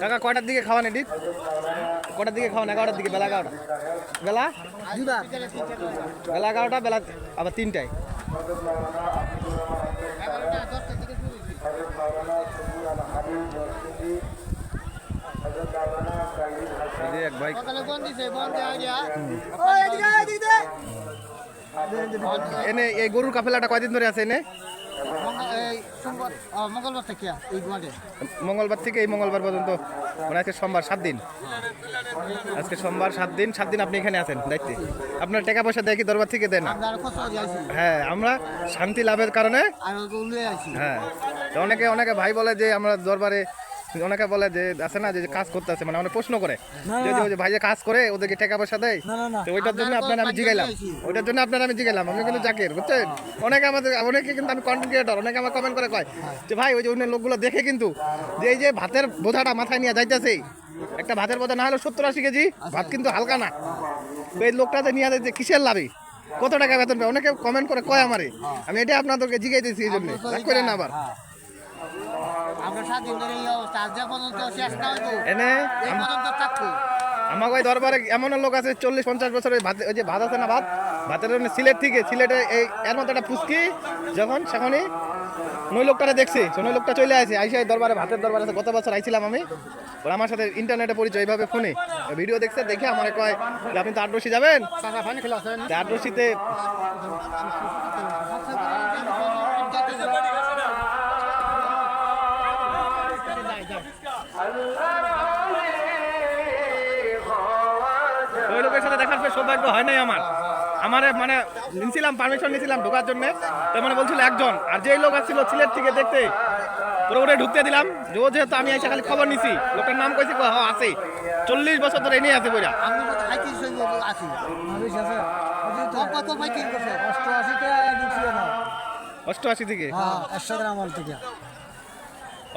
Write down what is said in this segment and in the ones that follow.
কাকা, কয়টার দিকে খাওয়ান এটি কটার দিকে খাওয়ান? এগারোটার দিকে, বেলা এগারোটা। বেলা? বেলা এগারোটা, বেলা আবার তিনটায়। এক এনে এই গরুর কাফেলাটা কয়দিন ধরে আছে এনে? মঙ্গলবার থেকে এই মঙ্গলবার থেকে এই মঙ্গলবার পর্যন্ত মানে আজকে সোমবার সাত দিন। আজকে সোমবার সাত দিন সাত দিন আপনি এখানে আছেন দায়িত্বে। আপনার টাকা পয়সা দেখি কি দরবার থেকে দেন? হ্যাঁ আমরা শান্তি লাভের কারণে হ্যাঁ। অনেকে অনেকে ভাই বলে যে আমরা দরবারে অনেকে বলে যে আছে না যে কাজ করতে আছে মানে অনেক প্রশ্ন করে। যে যে ভাই যে কাজ করে ওদেরকে টাকা পয়সা দেয় তো ওইটার জন্য আপনার আমি জিগাইলাম। ওইটার জন্য আপনার আমি জিগাইলাম। আমি কিন্তু জাকির বুঝছেন? অনেকে আমাদের অনেকে কিন্তু আমি কন্টেন্ট ক্রিয়েটর অনেকে আমার কমেন্ট করে কয় যে ভাই ওই যে অন্য লোকগুলো দেখে কিন্তু যে এই যে ভাতের বোঝাটা মাথায় নিয়ে যাইতেছে একটা ভাতের বোঝা না হলো সত্তর আশি কেজি ভাত কিন্তু হালকা না। তো এই লোকটাতে নিয়ে যাচ্ছে কিসের লাভে? কত টাকা বেতন পায়? অনেকে কমেন্ট করে কয় আমারে আমি এটা আপনাদেরকে জিগাইতেছি এই জন্য। না আবার। আমরা সাত দিন ধরে এই অবস্থা। আজ পর্যন্ত শেষ না হইতো এনে এই পর্যন্ত থাকতো আমার ওই দরবারে এমন লোক আছে চল্লিশ পঞ্চাশ বছরের ভাত ওই যে ভাত আছে না ভাত? ভাতের জন্য সিলেট থেকে সিলেটে এই এর মতো একটা পুস্কি যখন সেখানে নই লোকটারে দেখছি নই লোকটা চলে আসে আইসা এই দরবারে ভাতের দরবারে আছে গত বছর আইছিলাম আমি। ওরা আমার সাথে ইন্টারনেটে পরিচয় এইভাবে ফোনে। ভিডিও দেখছে দেখে আমার কয় আপনি তো আটরসি যাবেন? আটরসিতে পর সৌভাগ্য হয় নাই আমার। আমার মানে নিয়েছিলাম পারমিশন নিয়েছিলাম ঢোকার জন্য। তার মানে বলছিল একজন। আর যেই লোক আসছিল সিলেট থেকে দেখতে পুরো ওটা ঢুকতে দিলাম। যে ও যেহেতু আমি এসে খালি খবর নিছি লোকের নাম কইছি হ্যাঁ আছে। চল্লিশ বছর ধরে এনেই আছে বইরা। তো অষ্টআশি অল থেকে।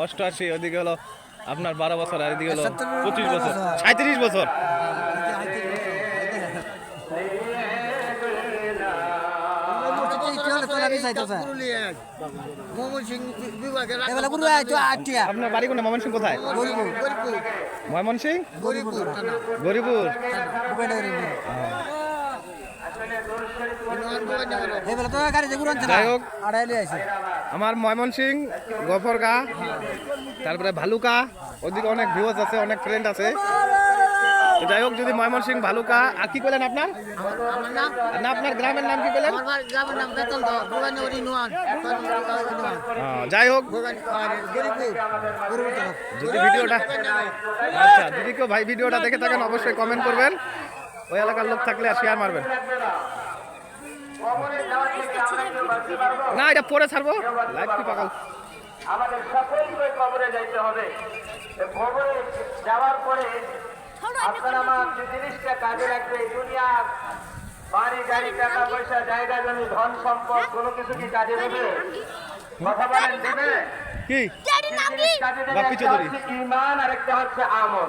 অষ্টআশি ওদিকে হলো আপনার বারো বছর আর এদিকে হলো পঁচিশ বছর। সাঁত্রিশ বছর। মোহাম্মদ সিং বিভাগের আপনার বাড়ি কোনে ময়মনসিং কোথায়? গরিপুর গরিপুর ময়মনসিং গরিপুর গরিপুর যাই হোক। আমার ময়মনসিং গফরগা তারপরে ভালুকা ওদিকে অনেক ভিউজ আছে অনেক ফ্রেন্ড আছে। যাই হোক যদি ময়মনসিং ভালুকা আর কি করলেন আপনার? না আপনার গ্রামের নাম কি করলেন আহ, যাই হোক। যদি ভিডিওটা আচ্ছা যদি কেউ ভাই ভিডিওটা দেখে থাকেন অবশ্যই কমেন্ট করবেন। ওই এলাকার লোক থাকলে আর শেয়ার মারবেন। না এটা পরে ছাড়বো। লাইভ কি পাকাল আমাদের সকলকে কবরে যাইতে হবে। কবরে যাওয়ার পরে আপনার আমার যে জিনিসটা কাজে লাগবে এই দুনিয়ার বাড়ি গাড়ি টাকা পয়সা জায়গা জমি ধন সম্পদ কোনো কিছু কি কাজে দেবে? কথা বলেন দেবে? কি? কাজে দেবে? বাপ্পি একটা হচ্ছে ইমান আর একটা হচ্ছে আমল।